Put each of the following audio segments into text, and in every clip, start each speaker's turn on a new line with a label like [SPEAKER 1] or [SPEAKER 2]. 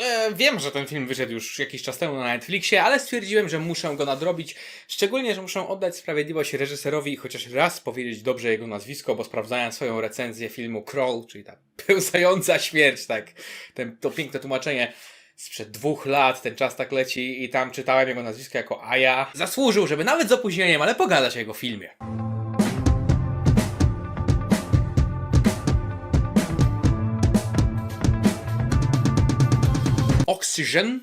[SPEAKER 1] E, wiem, że ten film wyszedł już jakiś czas temu na Netflixie, ale stwierdziłem, że muszę go nadrobić. Szczególnie, że muszę oddać sprawiedliwość reżyserowi i chociaż raz powiedzieć dobrze jego nazwisko, bo sprawdzałem swoją recenzję filmu Crawl, czyli ta pełzająca śmierć, tak. Ten, to piękne tłumaczenie sprzed dwóch lat, ten czas tak leci i tam czytałem jego nazwisko jako Aja. Zasłużył, żeby nawet z opóźnieniem, ale pogadać o jego filmie. Oxygen,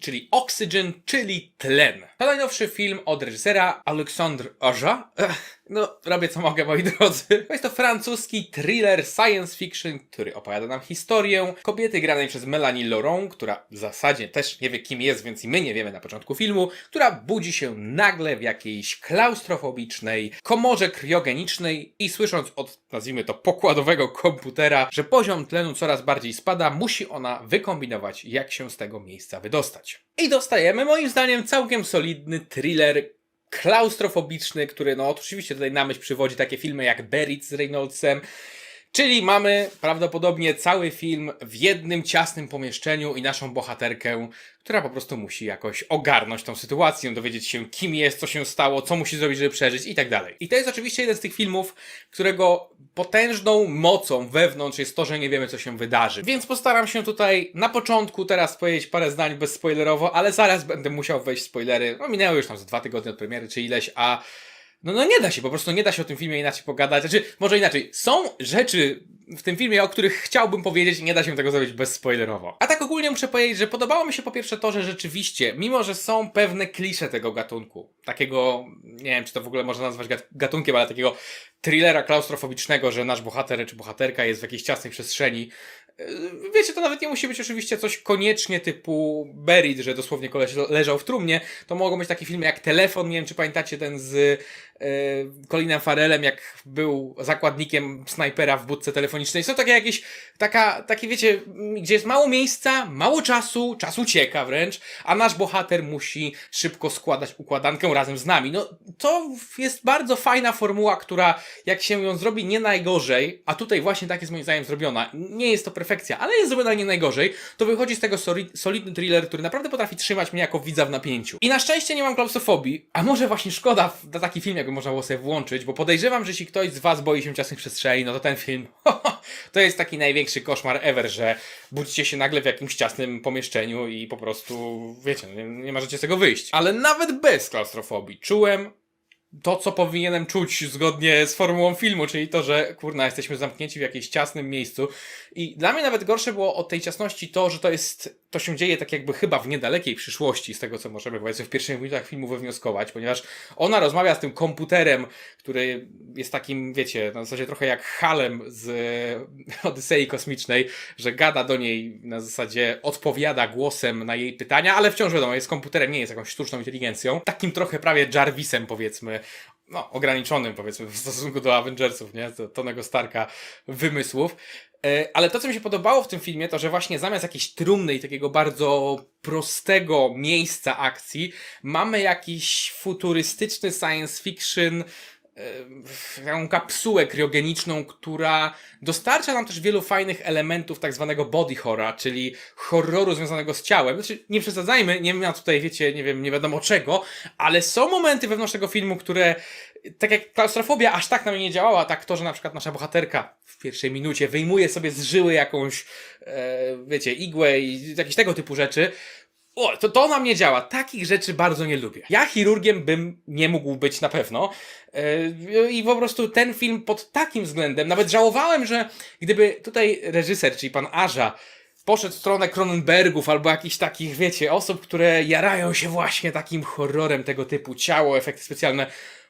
[SPEAKER 1] czyli Oxygen, czyli tlen. To najnowszy film od reżysera Alexandre Aja. Ech, No, robię co mogę, moi drodzy. Jest to francuski thriller science fiction, który opowiada nam historię kobiety granej przez Melanie Laurent, która w zasadzie też nie wie kim jest, więc i my nie wiemy na początku filmu, która budzi się nagle w jakiejś klaustrofobicznej komorze kriogenicznej i słysząc od, nazwijmy to, pokładowego komputera, że poziom tlenu coraz bardziej spada, musi ona wykombinować, jak się z tego miejsca wydostać. I dostajemy, moim zdaniem, całkiem solidny thriller klaustrofobiczny, który no oczywiście tutaj na myśl przywodzi takie filmy jak Buried z Reynoldsem, czyli mamy prawdopodobnie cały film w jednym ciasnym pomieszczeniu i naszą bohaterkę, która po prostu musi jakoś ogarnąć tą sytuację, dowiedzieć się kim jest, co się stało, co musi zrobić, żeby przeżyć i tak dalej. I to jest oczywiście jeden z tych filmów, którego potężną mocą wewnątrz jest to, że nie wiemy co się wydarzy. Więc postaram się tutaj na początku teraz powiedzieć parę zdań bezspoilerowo, ale zaraz będę musiał wejść w spoilery. No minęły już tam z dwa tygodnie od premiery czy ileś, a no, no nie da się, po prostu nie da się o tym filmie inaczej pogadać. Znaczy, może inaczej, są rzeczy w tym filmie, o których chciałbym powiedzieć i nie da się tego zrobić bezspoilerowo. A tak ogólnie muszę powiedzieć, że podobało mi się po pierwsze to, że rzeczywiście, mimo że są pewne klisze tego gatunku, takiego, nie wiem czy to w ogóle można nazwać gat- gatunkiem, ale takiego thrillera klaustrofobicznego, że nasz bohater czy bohaterka jest w jakiejś ciasnej przestrzeni, Wiecie, to nawet nie musi być oczywiście coś koniecznie typu Buried, że dosłownie koleś le- leżał w trumnie. To mogą być takie filmy jak Telefon, nie wiem czy pamiętacie ten z yy, Colinem Farelem, jak był zakładnikiem snajpera w budce telefonicznej. Są takie jakieś, taka, takie wiecie, gdzie jest mało miejsca, mało czasu, czas ucieka wręcz, a nasz bohater musi szybko składać układankę razem z nami. No, to jest bardzo fajna formuła, która jak się ją zrobi nie najgorzej, a tutaj właśnie tak jest moim zdaniem zrobiona, nie jest to perfekcja, ale jest nie najgorzej, to wychodzi z tego soli- solidny thriller, który naprawdę potrafi trzymać mnie jako widza w napięciu. I na szczęście nie mam klaustrofobii, a może właśnie szkoda na taki film, jakby można było sobie włączyć, bo podejrzewam, że jeśli ktoś z was boi się ciasnych przestrzeni, no to ten film to jest taki największy koszmar ever, że budzicie się nagle w jakimś ciasnym pomieszczeniu i po prostu, wiecie, no nie, nie możecie z tego wyjść. Ale nawet bez klaustrofobii czułem to, co powinienem czuć zgodnie z formułą filmu, czyli to, że kurna, jesteśmy zamknięci w jakimś ciasnym miejscu. I dla mnie nawet gorsze było od tej ciasności to, że to jest, to się dzieje tak jakby chyba w niedalekiej przyszłości, z tego co możemy powiedzmy w pierwszych minutach filmu wywnioskować, ponieważ ona rozmawia z tym komputerem, który jest takim, wiecie, na zasadzie trochę jak Halem z Odysei Kosmicznej, że gada do niej na zasadzie odpowiada głosem na jej pytania, ale wciąż wiadomo, jest komputerem, nie jest jakąś sztuczną inteligencją. Takim trochę prawie Jarvisem powiedzmy, no, ograniczonym powiedzmy w stosunku do Avengersów, nie? Do Tonego Starka wymysłów. E, Ale to, co mi się podobało w tym filmie, to że właśnie zamiast jakiejś trumny i takiego bardzo prostego miejsca akcji, mamy jakiś futurystyczny science fiction, taką kapsułę kriogeniczną, która dostarcza nam też wielu fajnych elementów tak zwanego body horror, czyli horroru związanego z ciałem. Znaczy, nie przesadzajmy, nie ma tutaj, wiecie, nie wiem, nie wiadomo czego, ale są momenty wewnątrz tego filmu, które tak jak klaustrofobia aż tak na mnie nie działała, tak to, że na przykład nasza bohaterka w pierwszej minucie wyjmuje sobie z żyły jakąś, e, wiecie, igłę i jakieś tego typu rzeczy, o, to, to na mnie działa. Takich rzeczy bardzo nie lubię. Ja chirurgiem bym nie mógł być na pewno. Yy, I po prostu ten film pod takim względem, nawet żałowałem, że gdyby tutaj reżyser, czyli pan Aża, poszedł w stronę Cronenbergów albo jakichś takich, wiecie, osób, które jarają się właśnie takim horrorem tego typu, ciało, efekty specjalne.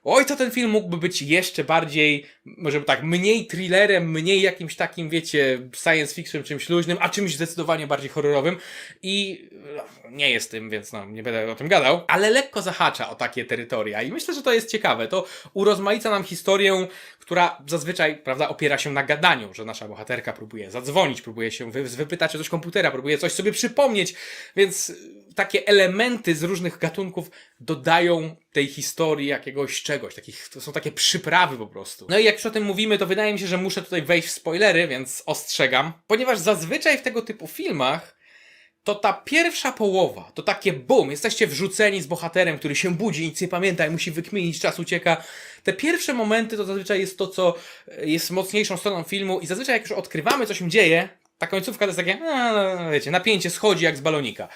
[SPEAKER 1] Oj, to ten film mógłby być jeszcze bardziej, może tak, mniej thrillerem, mniej jakimś takim, wiecie, science fiction, czymś luźnym, a czymś zdecydowanie bardziej horrorowym. I no, nie jest tym, więc no, nie będę o tym gadał, ale lekko zahacza o takie terytoria. I myślę, że to jest ciekawe. To urozmaica nam historię, która zazwyczaj, prawda, opiera się na gadaniu, że nasza bohaterka próbuje zadzwonić, próbuje się wy wypytać o coś komputera, próbuje coś sobie przypomnieć, więc takie elementy z różnych gatunków dodają tej historii jakiegoś czegoś, takich, to są takie przyprawy po prostu. No i jak już o tym mówimy, to wydaje mi się, że muszę tutaj wejść w spoilery, więc ostrzegam, ponieważ zazwyczaj w tego typu filmach to ta pierwsza połowa, to takie boom, jesteście wrzuceni z bohaterem, który się budzi, nic nie pamięta i musi wykminić, czas ucieka. Te pierwsze momenty to zazwyczaj jest to, co e, jest mocniejszą stroną filmu i zazwyczaj jak już odkrywamy, co się dzieje, ta końcówka to jest takie, a, no, wiecie, napięcie schodzi jak z balonika.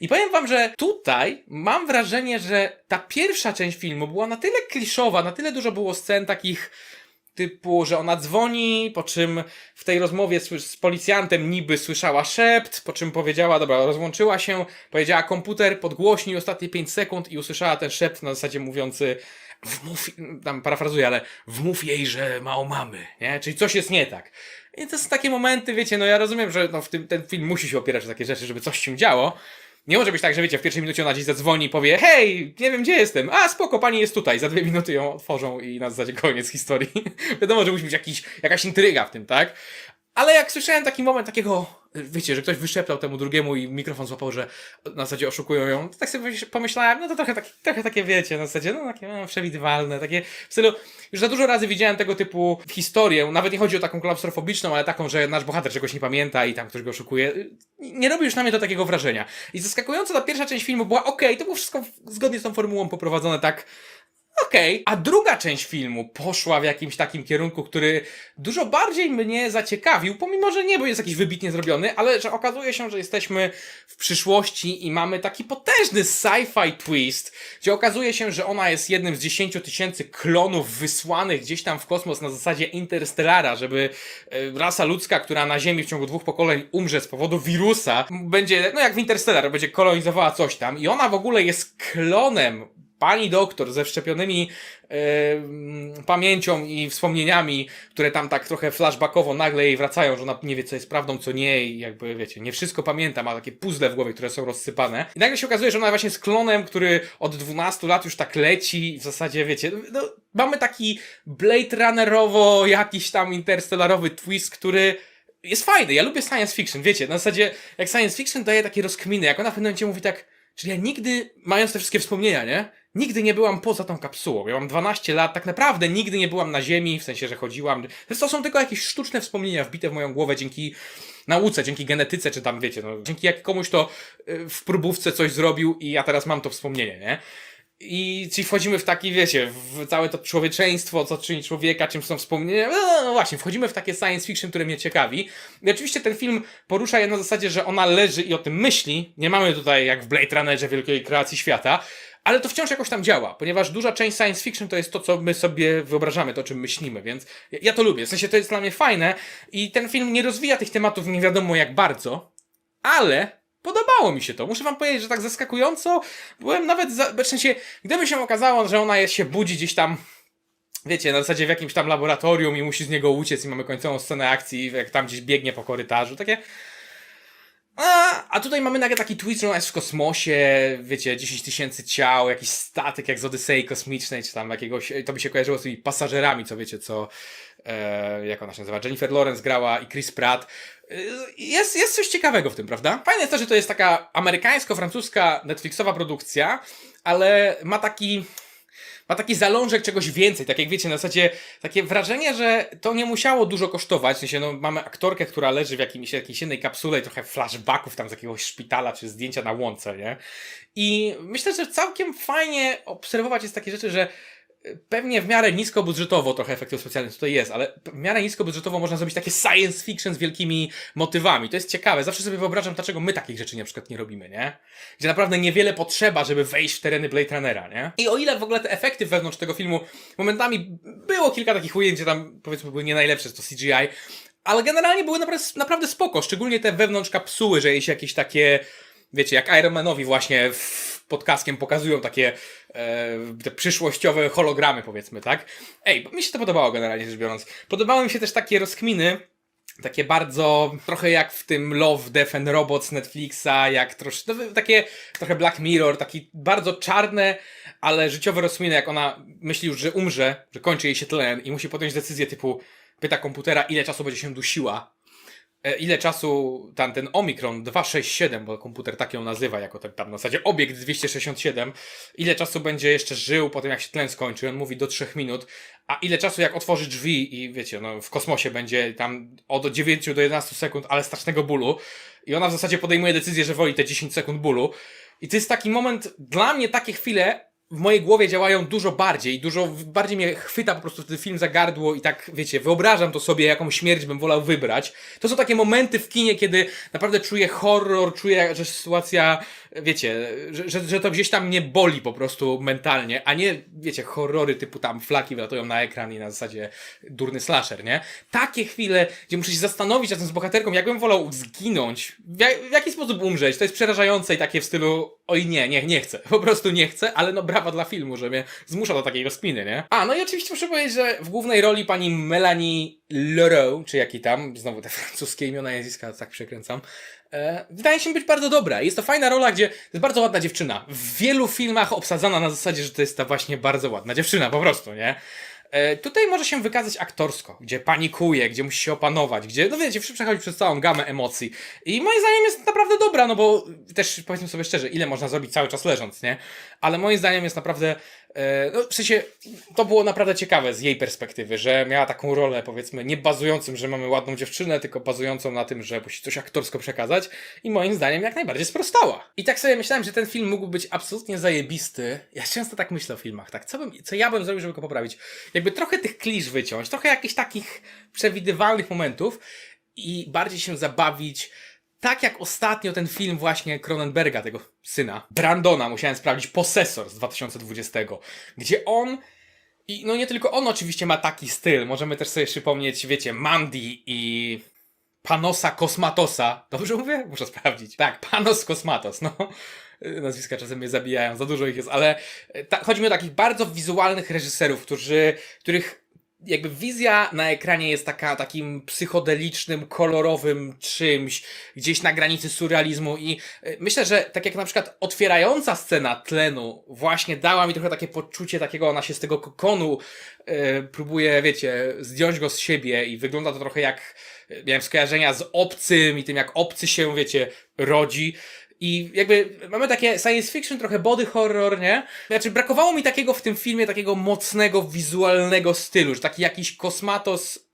[SPEAKER 1] I powiem wam, że tutaj mam wrażenie, że ta pierwsza część filmu była na tyle kliszowa, na tyle dużo było scen takich typu, że ona dzwoni, po czym w tej rozmowie z policjantem niby słyszała szept, po czym powiedziała, dobra, rozłączyła się, powiedziała komputer, podgłośnij ostatnie 5 sekund i usłyszała ten szept na zasadzie mówiący wmów, tam parafrazuję, ale wmów jej, że ma o mamy, nie? Czyli coś jest nie tak. I to są takie momenty, wiecie, no ja rozumiem, że no w tym, ten film musi się opierać o takie rzeczy, żeby coś się działo. Nie może być tak, że wiecie, w pierwszej minucie ona gdzieś zadzwoni i powie hej, nie wiem gdzie jestem, a spoko, pani jest tutaj. Za dwie minuty ją otworzą i na zasadzie koniec historii. Wiadomo, że musi być jakiś, jakaś intryga w tym, tak? Ale jak słyszałem taki moment takiego, wiecie, że ktoś wyszeptał temu drugiemu i mikrofon złapał, że na zasadzie oszukują ją, tak sobie pomyślałem, no to trochę, tak, trochę takie, wiecie, na zasadzie, no takie no, przewidywalne, takie w stylu, już za dużo razy widziałem tego typu historię, nawet nie chodzi o taką klaustrofobiczną, ale taką, że nasz bohater czegoś nie pamięta i tam ktoś go oszukuje. Nie robi już na mnie to takiego wrażenia. I zaskakująco ta pierwsza część filmu była okej, to było wszystko zgodnie z tą formułą poprowadzone tak Okej, a druga część filmu poszła w jakimś takim kierunku, który dużo bardziej mnie zaciekawił, pomimo, że nie był jest jakiś wybitnie zrobiony, ale że okazuje się, że jesteśmy w przyszłości i mamy taki potężny sci-fi twist, gdzie okazuje się, że ona jest jednym z 10 tysięcy klonów wysłanych gdzieś tam w kosmos na zasadzie Interstellara, żeby e, rasa ludzka, która na Ziemi w ciągu dwóch pokoleń umrze z powodu wirusa, będzie, no jak w Interstellar, będzie kolonizowała coś tam i ona w ogóle jest klonem pani doktor ze wszczepionymi mm, pamięcią i wspomnieniami, które tam tak trochę flashbackowo nagle jej wracają, że ona nie wie, co jest prawdą, co nie i jakby, wiecie, nie wszystko pamięta, ma takie puzzle w głowie, które są rozsypane. I nagle się okazuje, że ona właśnie jest klonem, który od 12 lat już tak leci w zasadzie, wiecie, no, mamy taki Blade Runnerowo, jakiś tam interstellarowy twist, który jest fajny. Ja lubię science fiction, wiecie, na zasadzie, jak science fiction daje takie rozkminy, jak ona w pewnym momencie mówi tak, czyli ja nigdy, mając te wszystkie wspomnienia, nie? Nigdy nie byłam poza tą kapsułą. Ja mam 12 lat, tak naprawdę nigdy nie byłam na ziemi, w sensie, że chodziłam. To są tylko jakieś sztuczne wspomnienia wbite w moją głowę dzięki nauce, dzięki genetyce, czy tam wiecie, no, dzięki jak komuś to y, w próbówce coś zrobił i ja teraz mam to wspomnienie, nie? I ci wchodzimy w taki, wiecie, w całe to człowieczeństwo, co czyni człowieka, czym są wspomnienia. No, no właśnie, wchodzimy w takie science fiction, które mnie ciekawi. I oczywiście ten film porusza je na zasadzie, że ona leży i o tym myśli. Nie mamy tutaj, jak w Blade Runnerze, wielkiej kreacji świata. Ale to wciąż jakoś tam działa, ponieważ duża część science fiction to jest to, co my sobie wyobrażamy, to o czym myślimy, więc ja- ja to lubię. W sensie to jest dla mnie fajne i ten film nie rozwija tych tematów nie wiadomo jak bardzo, ale podobało mi się to. Muszę wam powiedzieć, że tak zaskakująco byłem nawet, za, w sensie, gdyby się okazało, że ona jest, się budzi gdzieś tam wiecie, na zasadzie w jakimś tam laboratorium i musi z niego uciec i mamy końcową scenę akcji, jak tam gdzieś biegnie po korytarzu, takie... A, a tutaj mamy nagle taki twist, że ona jest w kosmosie, wiecie, 10 tysięcy ciał, jakiś statek jak z Odysei Kosmicznej, czy tam jakiegoś, to by się kojarzyło z tymi pasażerami, co wiecie, co, e, jak ona się nazywa, Jennifer Lawrence grała i Chris Pratt. E, Jest, jest coś ciekawego w tym, prawda? Fajne jest to, że to jest taka amerykańsko-francuska Netflixowa produkcja, ale ma taki ma taki zalążek czegoś więcej, tak jak wiecie, na zasadzie takie wrażenie, że to nie musiało dużo kosztować, w sensie no, mamy aktorkę, która leży w jakimś, jakiejś jednej kapsule i trochę flashbacków tam z jakiegoś szpitala, czy zdjęcia na łące, nie? I myślę, że całkiem fajnie obserwować jest takie rzeczy, że pewnie w miarę niskobudżetowo trochę efektów specjalnych tutaj jest, ale w miarę niskobudżetowo można zrobić takie science fiction z wielkimi motywami. To jest ciekawe. Zawsze sobie wyobrażam, dlaczego my takich rzeczy na przykład nie robimy, nie? Gdzie naprawdę niewiele potrzeba, żeby wejść w tereny Blade Runnera, nie? I o ile w ogóle te efekty wewnątrz tego filmu momentami było kilka takich ujęć, gdzie tam powiedzmy były nie najlepsze, to CGI, ale generalnie były naprawdę, naprawdę spoko, szczególnie te wewnątrz kapsuły, że jest jakieś takie, wiecie, jak Iron Manowi właśnie w, pod kaskiem pokazują takie e, te przyszłościowe hologramy, powiedzmy, tak? Ej, mi się to podobało generalnie rzecz biorąc. Podobały mi się też takie rozkminy, takie bardzo, trochę jak w tym Love, Death and Robots Netflixa, jak trosz, no, takie trochę Black Mirror, taki bardzo czarne, ale życiowe rozkminy, jak ona myśli już, że umrze, że kończy jej się tlen i musi podjąć decyzję typu, pyta komputera, ile czasu będzie się dusiła, ile czasu tam ten Omikron 267, bo komputer tak ją nazywa, jako ten tam na zasadzie obiekt 267, ile czasu będzie jeszcze żył po tym, jak się tlen skończy, on mówi do 3 minut, a ile czasu jak otworzy drzwi i wiecie, no w kosmosie będzie tam od 9 do 11 sekund, ale strasznego bólu. i ona w zasadzie podejmuje decyzję, że woli te 10 sekund bólu. I to jest taki moment, dla mnie takie chwile w mojej głowie działają dużo bardziej, dużo bardziej mnie chwyta po prostu ten film za gardło i tak, wiecie, wyobrażam to sobie, jaką śmierć bym wolał wybrać. To są takie momenty w kinie, kiedy naprawdę czuję horror, czuję, że sytuacja, wiecie, że, że, to gdzieś tam mnie boli po prostu mentalnie, a nie, wiecie, horrory typu tam flaki wlatują na ekran i na zasadzie durny slasher, nie? Takie chwile, gdzie muszę się zastanowić razem z bohaterką, jakbym wolał zginąć, w, jak, w jaki sposób umrzeć. To jest przerażające i takie w stylu, oj nie, nie, nie chcę. Po prostu nie chcę, ale no brawa dla filmu, że mnie zmusza do takiej rozkminy, nie? A, no i oczywiście muszę powiedzieć, że w głównej roli pani Melanie Leroux, czy jaki tam, znowu te francuskie imiona i nazwiska tak przekręcam, wydaje się być bardzo dobra. Jest to fajna rola, gdzie jest bardzo ładna dziewczyna. W wielu filmach obsadzana na zasadzie, że to jest ta właśnie bardzo ładna dziewczyna, po prostu, nie? E, Tutaj może się wykazać aktorsko, gdzie panikuje, gdzie musi się opanować, gdzie, no wiecie, przechodzi przez całą gamę emocji. I moim zdaniem jest naprawdę dobra, no bo też powiedzmy sobie szczerze, ile można zrobić cały czas leżąc, nie? Ale moim zdaniem jest naprawdę, e, no w sensie, to było naprawdę ciekawe z jej perspektywy, że miała taką rolę, powiedzmy, nie bazującą, że mamy ładną dziewczynę, tylko bazującą na tym, że musi coś aktorsko przekazać i moim zdaniem jak najbardziej sprostała. I tak sobie myślałem, że ten film mógłby być absolutnie zajebisty. Ja często tak myślę o filmach, tak, co, bym, co ja bym zrobił, żeby go poprawić? Jakby trochę tych klisz wyciąć, trochę jakichś takich przewidywalnych momentów i bardziej się zabawić tak jak ostatnio ten film właśnie Cronenberga, tego syna, Brandona, musiałem sprawdzić, Possessor z 2020, gdzie on i no nie tylko on oczywiście ma taki styl, możemy też sobie przypomnieć, wiecie, Mandy i Panosa Kosmatosa. Dobrze mówię? Muszę sprawdzić. Tak, Panos Kosmatos, no. Nazwiska czasem mnie zabijają, za dużo ich jest, ale e, ta, chodzi mi o takich bardzo wizualnych reżyserów, którzy, których jakby wizja na ekranie jest taka, takim psychodelicznym, kolorowym czymś, gdzieś na granicy surrealizmu i e, myślę, że tak jak na przykład otwierająca scena tlenu właśnie dała mi trochę takie poczucie takiego, ona się z tego kokonu e, próbuje, wiecie, zdjąć go z siebie i wygląda to trochę jak, e, miałem skojarzenia z obcym i tym jak obcy się, wiecie, rodzi. I jakby mamy takie science fiction, trochę body horror, nie? Znaczy brakowało mi takiego w tym filmie, takiego mocnego, wizualnego stylu, że taki jakiś kosmatos...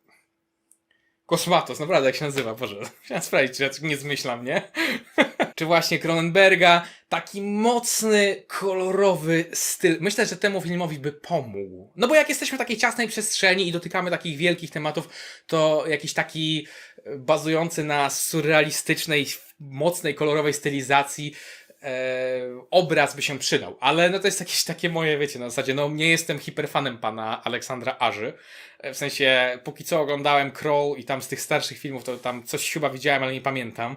[SPEAKER 1] Kosmatos, naprawdę jak się nazywa, Boże. Chciałem sprawdzić, czy ja nie zmyślam, nie? czy właśnie Cronenberga, taki mocny, kolorowy styl. Myślę, że temu filmowi by pomógł. No bo jak jesteśmy w takiej ciasnej przestrzeni i dotykamy takich wielkich tematów, to jakiś taki e, bazujący na surrealistycznej, mocnej, kolorowej stylizacji obraz by się przydał. Ale no to jest jakieś takie moje, wiecie, na zasadzie, no nie jestem hiperfanem pana Aleksandra Aży. E, W sensie, póki co oglądałem Crawl i tam z tych starszych filmów, to tam coś chyba widziałem, ale nie pamiętam.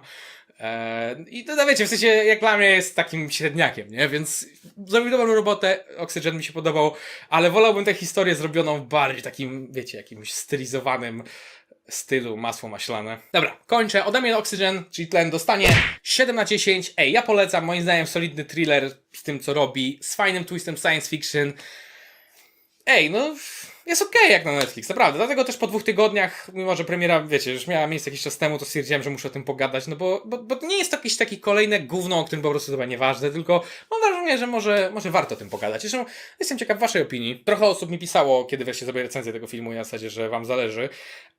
[SPEAKER 1] E, I to no, wiecie, w sensie jak dla mnie jest takim średniakiem, nie? Więc zrobił dobrą robotę, Oxygen mi się podobał, ale wolałbym tę historię zrobioną w bardziej takim, wiecie, jakimś stylizowanym stylu masło maślane. Dobra, kończę. Ode mnie Oxygen, czyli tlen dostanie 7 na 10. Ej, ja polecam, moim zdaniem solidny thriller z tym co robi, z fajnym twistem science fiction. Ej, no jest okej jak na Netflix, naprawdę. Dlatego też po dwóch tygodniach, mimo że premiera, wiecie, już miała miejsce jakiś czas temu, to stwierdziłem, że muszę o tym pogadać, no bo, bo, bo nie jest to jakieś takie kolejne gówno, o którym po prostu chyba nieważne, tylko mam że może, może warto o tym pogadać. Zresztą jestem ciekaw waszej opinii. Trochę osób mi pisało, kiedy wreszcie zrobię recenzję tego filmu i na zasadzie, że wam zależy,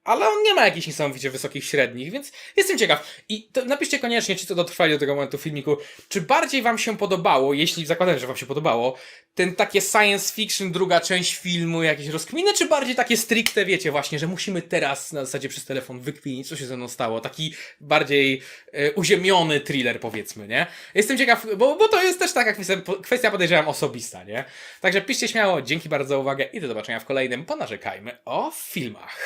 [SPEAKER 1] ale on nie ma jakichś niesamowicie wysokich średnich, więc jestem ciekaw. I to napiszcie koniecznie, ci co dotrwali do tego momentu filmiku, czy bardziej wam się podobało, jeśli zakładam, że wam się podobało, ten takie science fiction, druga część filmu, jakieś rozkminy, czy bardziej takie stricte, wiecie, właśnie, że musimy teraz na zasadzie przez telefon wykminić, co się ze mną stało. Taki bardziej e, uziemiony thriller, powiedzmy, nie? Jestem ciekaw, bo, bo to jest też taka kwestia, kwestia, podejrzewam, osobista, nie? Także piszcie śmiało, dzięki bardzo za uwagę i do zobaczenia w kolejnym Ponarzekajmy o filmach.